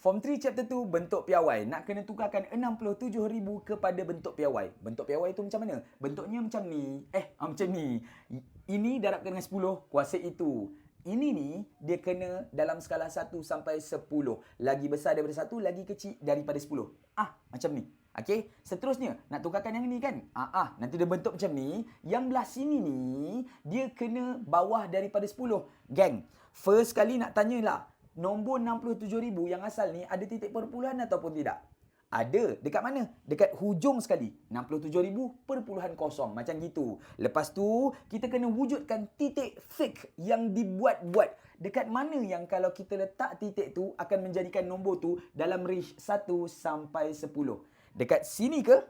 Form 3 chapter 2 bentuk piawai. Nak kena tukarkan 67,000 kepada bentuk piawai. Bentuk piawai tu macam mana? Bentuknya macam ni. Eh, ah, macam ni. Ini darabkan dengan 10, kuasa itu. Ini ni dia kena dalam skala 1 sampai 10. Lagi besar daripada 1, lagi kecil daripada 10. Ah, macam ni. Okey, seterusnya nak tukarkan yang ni kan? Ah, ah, nanti dia bentuk macam ni. Yang belah sini ni dia kena bawah daripada 10. Gang, first kali nak tanyalah, nombor 67,000 yang asal ni ada titik perpuluhan ataupun tidak? Ada. Dekat mana? Dekat hujung sekali. 67,000 perpuluhan kosong. Macam gitu. Lepas tu, kita kena wujudkan titik fake yang dibuat-buat. Dekat mana yang kalau kita letak titik tu akan menjadikan nombor tu dalam range 1 sampai 10. Dekat sini ke?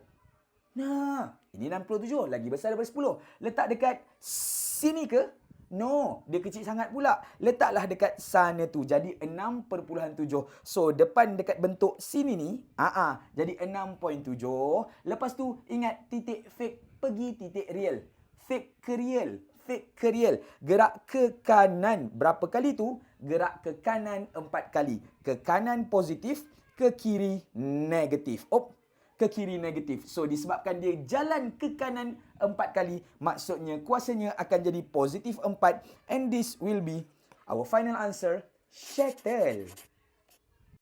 Nah, ini 67. Lagi besar daripada 10. Letak dekat sini ke? No, dia kecil sangat pula. Letaklah dekat sana tu. Jadi 6.7. So, depan dekat bentuk sini ni, ah ah, jadi 6.7. Lepas tu, ingat titik fake pergi titik real. Fake ke real. Fake ke real. Gerak ke kanan. Berapa kali tu? Gerak ke kanan 4 kali. Ke kanan positif, ke kiri negatif. Oh, ke kiri negatif. So disebabkan dia jalan ke kanan empat kali, maksudnya kuasanya akan jadi positif empat and this will be our final answer, shuttle.